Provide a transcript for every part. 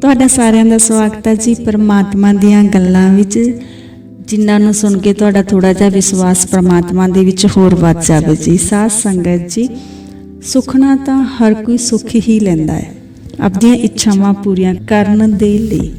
ਤੁਹਾਡਾ ਸਾਰਿਆਂ ਦਾ ਸਵਾਗਤ ਹੈ ਜੀ ਪਰਮਾਤਮਾ ਦੀਆਂ ਗੱਲਾਂ ਵਿੱਚ। ਜਿਨ੍ਹਾਂ ਨੂੰ ਸੁਣ ਕੇ ਤੁਹਾਡਾ ਥੋੜਾ ਜਿਹਾ ਵਿਸ਼ਵਾਸ ਪਰਮਾਤਮਾ ਦੇ ਵਿੱਚ ਹੋਰ ਵੱਧ ਜਾਵੇ ਜੀ। ਸਾਧ ਸੰਗਤ ਜੀ ਸੁਖਣਾ ਤਾਂ ਹਰ ਕੋਈ ਸੁੱਖ ਹੀ ਲੈਂਦਾ ਹੈ। ਆਪਣੀਆਂ ਇੱਛਾਵਾਂ ਪੂਰੀਆਂ ਕਰਨ ਦੇ ਲਈ।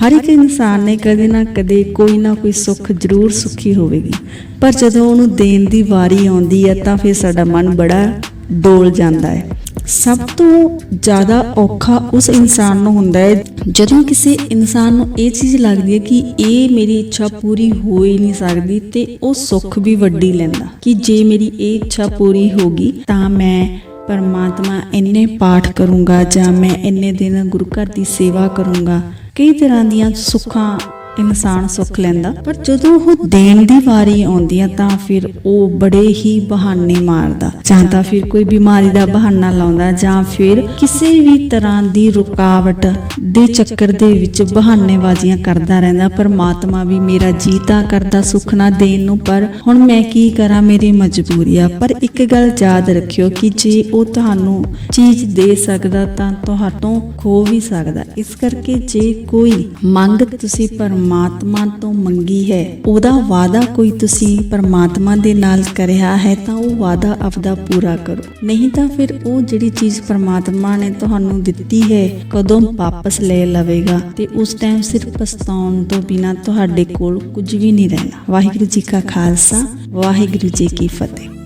ਹਰ ਇੱਕ ਇਨਸਾਨ ਨੇ ਕਦੇ ਨਾ ਕਦੇ ਕੋਈ ਨਾ ਕੋਈ ਸੁੱਖ ਜ਼ਰੂਰ ਸੁਖੀ ਹੋਵੇਗੀ। ਪਰ ਜਦੋਂ ਉਹਨੂੰ ਦੇਣ ਦੀ ਵਾਰੀ ਆਉਂਦੀ ਹੈ ਤਾਂ ਫਿਰ ਸਾਡਾ ਮਨ ਬੜਾ ਡੋਲ ਜਾਂਦਾ ਹੈ। ਸਭ ਤੋਂ ਜ਼ਿਆਦਾ ਔਖਾ ਉਸ ਇਨਸਾਨ ਨੂੰ ਹੁੰਦਾ ਹੈ। ਜਦੋਂ ਕਿਸੇ ਇਨਸਾਨ ਨੂੰ ਇਹ ਚੀਜ਼ ਲੱਗਦੀ ਹੈ ਕਿ ਇਹ ਮੇਰੀ ਇੱਛਾ ਪੂਰੀ ਹੋ ਹੀ ਨਹੀਂ ਸਕਦੀ ਤੇ ਉਹ ਸੁੱਖ ਵੀ ਵੱਡੀ ਲੈਂਦਾ ਕਿ ਜੇ ਮੇਰੀ ਇਹ ਇੱਛਾ ਪੂਰੀ ਹੋਗੀ ਤਾਂ ਮੈਂ ਪਰਮਾਤਮਾ ਇੰਨੇ ਪਾਠ ਕਰੂੰਗਾ ਜਾਂ ਮੈਂ ਇੰਨੇ ਦਿਨ ਗੁਰੂ ਘਰ ਦੀ ਸੇਵਾ ਕਰੂੰਗਾ। ਕਈ ਤਰ੍ਹਾਂ ਦੀਆਂ ਸੁੱਖਾਂ ਇਨਸਾਨ ਸੁੱਖ ਲੈਂਦਾ। ਪਰ ਜਦੋਂ ਉਹ ਦੇਣ ਦੀ ਵਾਰੀ ਆਉਂਦੀ ਆ ਤਾਂ ਫਿਰ ਉਹ ਬੜੇ ਹੀ ਬਹਾਨੇ ਮਾਰਦਾ। ਜਾਂ ਤਾਂ ਫਿਰ ਕੋਈ ਬਿਮਾਰੀ ਦਾ ਬਹਾਨਾ ਲਾਉਂਦਾ ਜਾਂ ਫਿਰ ਕਿਸੇ ਵੀ ਤਰ੍ਹਾਂ ਦੀ ਰੁਕਾਵਟ ਦੇ ਚੱਕਰ ਦੇ ਵਿੱਚ ਬਹਾਨੇਬਾਜ਼ੀਆਂ ਕਰਦਾ ਰਹਿੰਦਾ। ਪਰਮਾਤਮਾ ਵੀ ਮੇਰਾ ਜੀਤਾ ਕਰਦਾ ਸੁੱਖ ਨਾ ਦੇਣ ਨੂੰ, ਪਰ ਹੁਣ ਮੈਂ ਕੀ ਕਰਾਂ? ਮੇਰੀ ਮਜਬੂਰੀ ਆ। ਪਰ ਇੱਕ ਗੱਲ ਯਾਦ ਰੱਖਿਓ ਕਿ ਜੇ ਉਹ ਤੁਹਾਨੂੰ ਚੀਜ਼ ਦੇ ਸਕਦਾ ਤਾਂ ਤੁਹਾਤੋਂ ਖੋ ਵੀ ਸਕਦਾ। ਇਸ ਕਰਕੇ ਜੇ ਕੋਈ ਮੰਗ ਤੁਸੀਂ ਪਰਮਾਤਮਾ ਤੋਂ ਮੰਗੀ ਹੈ। ਉਹਦਾ ਵਾਅਦਾ ਕੋਈ ਤੁਸੀਂ ਪਰਮਾਤਮਾ ਦੇ ਨਾਲ ਕਰਿਆ ਹੈ ਤਾਂ ਉਹ ਵਾਅਦਾ ਆਪਦਾ ਪੂਰਾ ਕਰੋ। ਨਹੀਂ ਤਾਂ ਫਿਰ ਉਹ ਜਿਹੜੀ ਚੀਜ਼ ਪਰਮਾਤਮਾ ਨੇ ਤੁਹਾਨੂੰ ਦਿੱਤੀ ਹੈ, ਕਦੋਂ ਵਾਪਸ ਲੈ ਲਵੇਗਾ ਤੇ ਉਸ ਟਾਈਮ ਸਿਰਫ ਪਛਤਾਉਣ ਤੋਂ ਬਿਨਾ ਤੁਹਾਡੇ ਕੋਲ ਕੁਝ ਵੀ ਨਹੀਂ ਰਹਿਣਾ। ਵਾਹਿਗੁਰੂ ਜੀ ਕਾ ਖਾਲਸਾ, ਵਾਹਿਗੁਰੂ ਜੀ ਕੀ ਫਤਿਹ।